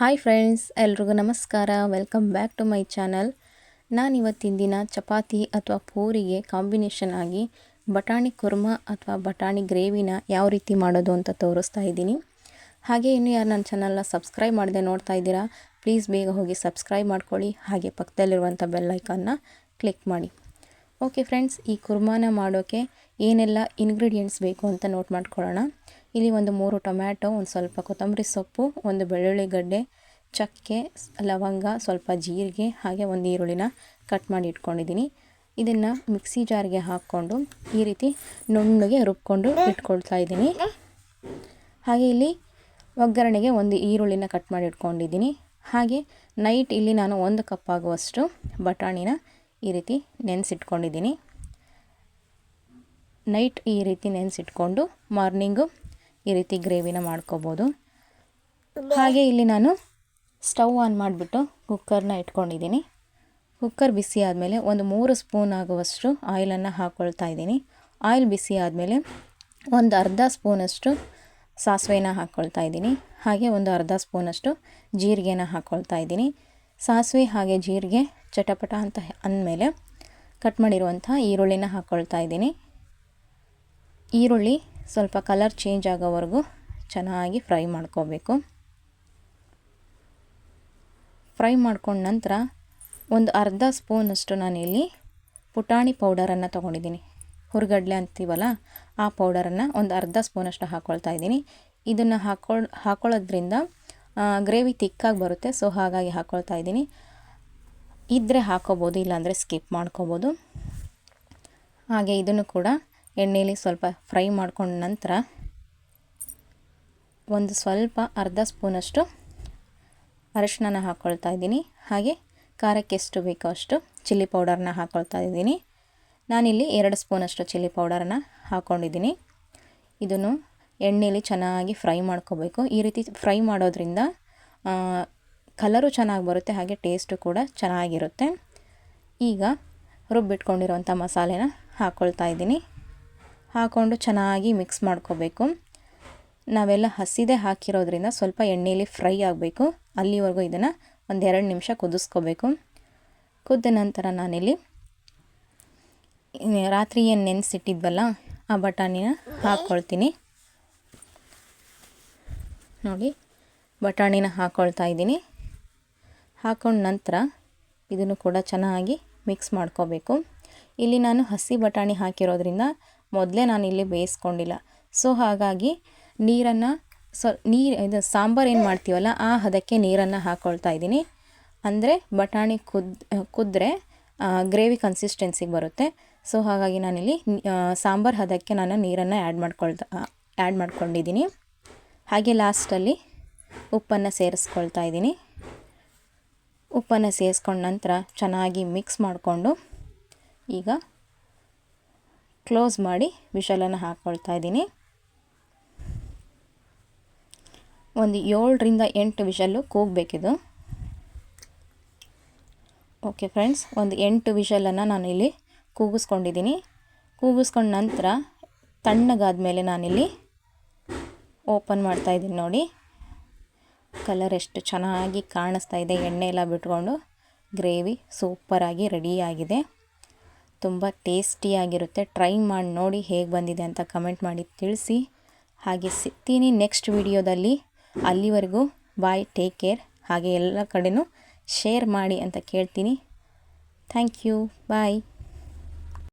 Hi friends, ಎಲ್ರಿಗೂ ನಮಸ್ಕಾರ. Welcome back to my channel. ನಾನು ಇವತ್ತಿನ ದಿನ ಚಪಾತಿ ಅಥವಾ ಪೂರಿಗೆ ಕಾಂಬಿನೇಷನ್ ಆಗಿ ಬಟಾಣಿ ಕುರ್ಮ ಅಥವಾ ಬಟಾಣಿ ಗ್ರೇವಿನ ಯಾವ ರೀತಿ ಮಾಡೋದು ಅಂತ ತೋರಿಸ್ತಾ ಇದ್ದೀನಿ. ಹಾಗೆ ಇನ್ನು ಯಾರು ನನ್ನ ಚಾನಲ್ನ ಸಬ್ಸ್ಕ್ರೈಬ್ ಮಾಡದೆ ನೋಡ್ತಾ ಇದ್ದೀರಾ, ಪ್ಲೀಸ್ ಬೇಗ ಹೋಗಿ ಸಬ್ಸ್ಕ್ರೈಬ್ ಮಾಡ್ಕೊಳ್ಳಿ. ಹಾಗೆ ಪಕ್ಕದಲ್ಲಿರುವಂಥ ಬೆಲ್ಲೈಕನ್ನ ಕ್ಲಿಕ್ ಮಾಡಿ. ಓಕೆ ಫ್ರೆಂಡ್ಸ್, ಈ ಕುರ್ಮಾನ ಮಾಡೋಕ್ಕೆ ಏನೆಲ್ಲ ಇಂಗ್ರೀಡಿಯೆಂಟ್ಸ್ ಬೇಕು ಅಂತ ನೋಟ್ ಮಾಡ್ಕೊಳ್ಳೋಣ. ಇಲ್ಲಿ ಒಂದು ಮೂರು ಟೊಮ್ಯಾಟೊ, ಒಂದು ಸ್ವಲ್ಪ ಕೊತ್ತಂಬರಿ ಸೊಪ್ಪು, ಒಂದು ಬೆಳ್ಳುಳ್ಳಿ ಗಡ್ಡೆ, ಚಕ್ಕೆ, ಲವಂಗ, ಸ್ವಲ್ಪ ಜೀರಿಗೆ, ಹಾಗೆ ಒಂದು ಈರುಳ್ಳಿನ ಕಟ್ ಮಾಡಿ ಇಟ್ಕೊಂಡಿದ್ದೀನಿ. ಇದನ್ನು ಮಿಕ್ಸಿ ಜಾರ್ಗೆ ಹಾಕ್ಕೊಂಡು ಈ ರೀತಿ ನುಣ್ಣಗೆ ರುಬ್ಕೊಂಡು ಇಟ್ಕೊಳ್ತಾ ಇದ್ದೀನಿ. ಹಾಗೆ ಇಲ್ಲಿ ಒಗ್ಗರಣೆಗೆ ಒಂದು ಈರುಳ್ಳಿನ ಕಟ್ ಮಾಡಿ ಇಟ್ಕೊಂಡಿದ್ದೀನಿ. ಹಾಗೆ ನೈಟ್ ಇಲ್ಲಿ ನಾನು ಒಂದು ಕಪ್ ಆಗುವಷ್ಟು ಬಟಾಣಿನ ಈ ರೀತಿ ನೆನೆಸಿಟ್ಕೊಂಡಿದ್ದೀನಿ. ನೈಟ್ ಈ ರೀತಿ ನೆನೆಸಿಟ್ಕೊಂಡು ಮಾರ್ನಿಂಗು ಈ ರೀತಿ ಗ್ರೇವಿನ ಮಾಡ್ಕೋಬೋದು. ಹಾಗೆ ಇಲ್ಲಿ ನಾನು ಸ್ಟವ್ ಆನ್ ಮಾಡಿಬಿಟ್ಟು ಕುಕ್ಕರ್ನ ಇಟ್ಕೊಂಡಿದ್ದೀನಿ. ಕುಕ್ಕರ್ ಬಿಸಿ ಆದಮೇಲೆ ಒಂದು ಮೂರು ಸ್ಪೂನ್ ಆಗುವಷ್ಟು ಆಯಿಲನ್ನು ಹಾಕ್ಕೊಳ್ತಾ ಇದ್ದೀನಿ. ಆಯಿಲ್ ಬಿಸಿ ಆದಮೇಲೆ ಒಂದು ಅರ್ಧ ಸ್ಪೂನಷ್ಟು ಸಾಸಿವೆನ ಹಾಕ್ಕೊಳ್ತಾ ಇದ್ದೀನಿ. ಹಾಗೆ ಒಂದು ಅರ್ಧ ಸ್ಪೂನಷ್ಟು ಜೀರಿಗೆನ ಹಾಕ್ಕೊಳ್ತಾ ಇದ್ದೀನಿ. ಸಾಸಿವೆ ಹಾಗೆ ಜೀರಿಗೆ ಚಟಪಟ ಅಂತ ಅಂದಮೇಲೆ ಕಟ್ ಮಾಡಿರುವಂಥ ಈರುಳ್ಳಿನ ಹಾಕ್ಕೊಳ್ತಾ ಇದ್ದೀನಿ. ಈರುಳ್ಳಿ ಸ್ವಲ್ಪ ಕಲರ್ ಚೇಂಜ್ ಆಗೋವರೆಗೂ ಚೆನ್ನಾಗಿ ಫ್ರೈ ಮಾಡ್ಕೋಬೇಕು. ಫ್ರೈ ಮಾಡ್ಕೊಂಡ ನಂತರ ಒಂದು ಅರ್ಧ ಸ್ಪೂನಷ್ಟು ನಾನಿಲ್ಲಿ ಪುಟಾಣಿ ಪೌಡರನ್ನು ತೊಗೊಂಡಿದ್ದೀನಿ. ಹುರ್ಗಡ್ಲೆ ಅಂತೀವಲ್ಲ, ಆ ಪೌಡರನ್ನು ಒಂದು ಅರ್ಧ ಸ್ಪೂನಷ್ಟು ಹಾಕ್ಕೊಳ್ತಾ ಇದ್ದೀನಿ. ಇದನ್ನು ಹಾಕ್ಕೊಳ್ ಹಾಕ್ಕೊಳ್ಳೋದ್ರಿಂದ ಗ್ರೇವಿ ತಿಕ್ಕಾಗಿ ಬರುತ್ತೆ ಸೊ ಹಾಗಾಗಿ ಹಾಕ್ಕೊಳ್ತಾ ಇದ್ದೀನಿ. ಇದ್ದರೆ ಹಾಕೋಬೋದು, ಇಲ್ಲಾಂದರೆ ಸ್ಕಿಪ್ ಮಾಡ್ಕೋಬೋದು. ಹಾಗೆ ಇದನ್ನು ಕೂಡ ಎಣ್ಣೆಯಲ್ಲಿ ಸ್ವಲ್ಪ ಫ್ರೈ ಮಾಡ್ಕೊಂಡ ನಂತರ ಒಂದು ಸ್ವಲ್ಪ ಅರ್ಧ ಸ್ಪೂನಷ್ಟು ಅರಶಿನ ಹಾಕ್ಕೊಳ್ತಾ ಇದ್ದೀನಿ. ಹಾಗೆ ಖಾರಕ್ಕೆ ಎಷ್ಟು ಬೇಕೋ ಅಷ್ಟು ಚಿಲ್ಲಿ ಪೌಡರ್ನ ಹಾಕ್ಕೊಳ್ತಾ ಇದ್ದೀನಿ. ನಾನಿಲ್ಲಿ ಎರಡು ಸ್ಪೂನಷ್ಟು ಚಿಲ್ಲಿ ಪೌಡರನ್ನು ಹಾಕ್ಕೊಂಡಿದ್ದೀನಿ ಇದನ್ನು ಎಣ್ಣೆಯಲ್ಲಿ ಚೆನ್ನಾಗಿ ಫ್ರೈ ಮಾಡ್ಕೋಬೇಕು. ಈ ರೀತಿ ಫ್ರೈ ಮಾಡೋದ್ರಿಂದ ಕಲರು ಚೆನ್ನಾಗಿ ಬರುತ್ತೆ, ಹಾಗೆ ಟೇಸ್ಟು ಕೂಡ ಚೆನ್ನಾಗಿರುತ್ತೆ. ಈಗ ರುಬ್ಬಿಟ್ಕೊಂಡಿರುವಂಥ ಮಸಾಲೆನ ಹಾಕ್ಕೊಳ್ತಾ ಇದ್ದೀನಿ. ಹಾಕ್ಕೊಂಡು ಚೆನ್ನಾಗಿ ಮಿಕ್ಸ್ ಮಾಡ್ಕೋಬೇಕು. ನಾವೆಲ್ಲ ಹಸಿದೆ ಹಾಕಿರೋದ್ರಿಂದ ಸ್ವಲ್ಪ ಎಣ್ಣೆಯಲ್ಲಿ ಫ್ರೈ ಆಗಬೇಕು. ಅಲ್ಲಿವರೆಗೂ ಇದನ್ನು ಒಂದೆರಡು ನಿಮಿಷ ಕುದಿಸ್ಕೋಬೇಕು. ಕುದ್ದ ನಂತರ ನಾನಿಲ್ಲಿ ರಾತ್ರಿ ಏನು ನೆನೆಸಿಟ್ಟಿದ್ವಲ್ಲ, ಆ ಬಟಾಣಿನ ಹಾಕ್ಕೊಳ್ತೀನಿ ನೋಡಿ, ಬಟಾಣಿನ ಹಾಕ್ಕೊಳ್ತಾ ಇದ್ದೀನಿ. ಹಾಕೊಂಡ ನಂತರ ಇದನ್ನು ಕೂಡ ಚೆನ್ನಾಗಿ ಮಿಕ್ಸ್ ಮಾಡ್ಕೋಬೇಕು. ಇಲ್ಲಿ ನಾನು ಹಸಿ ಬಟಾಣಿ ಹಾಕಿರೋದ್ರಿಂದ ಮೊದಲೇ ನಾನು ಇಲ್ಲಿ ಬೇಯಿಸ್ಕೊಂಡಿಲ್ಲ. ಸೊ ಹಾಗಾಗಿ ನೀರನ್ನು ಸೊ, ನೀರು, ಇದು ಸಾಂಬಾರು ಏನು ಮಾಡ್ತೀವಲ್ಲ, ಆ ಹದಕ್ಕೆ ನೀರನ್ನು ಹಾಕ್ಕೊಳ್ತಾ ಇದ್ದೀನಿ. ಅಂದರೆ ಬಟಾಣಿ ಕುದ್, ಕುದ್ರೆ ಗ್ರೇವಿ ಕನ್ಸಿಸ್ಟೆನ್ಸಿಗೆ ಬರುತ್ತೆ. ಸೊ ಹಾಗಾಗಿ ನಾನಿಲ್ಲಿ ಸಾಂಬಾರು ಹದಕ್ಕೆ ನಾನು ನೀರನ್ನು ಆ್ಯಡ್ ಮಾಡ್ಕೊಳ್ತಾ ಆ್ಯಡ್ ಮಾಡ್ಕೊಂಡಿದ್ದೀನಿ. ಹಾಗೆ ಲಾಸ್ಟಲ್ಲಿ ಉಪ್ಪನ್ನು ಸೇರಿಸ್ಕೊಳ್ತಾ ಇದ್ದೀನಿ. ಉಪ್ಪನ್ನು ಸೇರಿಸ್ಕೊಂಡ ನಂತರ ಚೆನ್ನಾಗಿ ಮಿಕ್ಸ್ ಮಾಡಿಕೊಂಡು ಈಗ ಕ್ಲೋಸ್ ಮಾಡಿ ವಿಶಲನ್ನು ಹಾಕ್ಕೊಳ್ತಾ ಇದ್ದೀನಿ. ಒಂದು ಏಳರಿಂದ ಎಂಟು ವಿಷಲ್ಲು ಕೂಗಬೇಕಿದು. ಓಕೆ ಫ್ರೆಂಡ್ಸ್ ಒಂದು ಎಂಟು ವಿಷಲನ್ನು ನಾನು ಇಲ್ಲಿ ಕೂಗಿಸ್ಕೊಂಡಿದ್ದೀನಿ. ಕೂಗಿಸ್ಕೊಂಡ ನಂತರ ತಣ್ಣಗಾದ ಮೇಲೆ ನಾನಿಲ್ಲಿ ಓಪನ್ ಮಾಡ್ತಾ ಇದ್ದೀನಿ ನೋಡಿ. ಕಲರ್ ಎಷ್ಟು ಚೆನ್ನಾಗಿ ಕಾಣಿಸ್ತಾ ಇದೆ, ಎಣ್ಣೆ ಎಲ್ಲ ಬಿಟ್ಕೊಂಡು. ಗ್ರೇವಿ ಸೂಪರಾಗಿ ರೆಡಿಯಾಗಿದೆ ತುಂಬ ಟೇಸ್ಟಿಯಾಗಿರುತ್ತೆ. ಟ್ರೈ ಮಾಡಿ ನೋಡಿ ಹೇಗೆ ಬಂದಿದೆ ಅಂತ ಕಮೆಂಟ್ ಮಾಡಿ ತಿಳಿಸಿ. ಹಾಗೆ ಸಿಗ್ತೀನಿ ನೆಕ್ಸ್ಟ್ ವಿಡಿಯೋದಲ್ಲಿ. ಅಲ್ಲಿವರೆಗೂ ಬಾಯ್, ಟೇಕ್ ಕೇರ್. ಹಾಗೆ ಎಲ್ಲ ಕಡೆಯೂ ಶೇರ್ ಮಾಡಿ ಅಂತ ಕೇಳ್ತೀನಿ. Thank you, bye.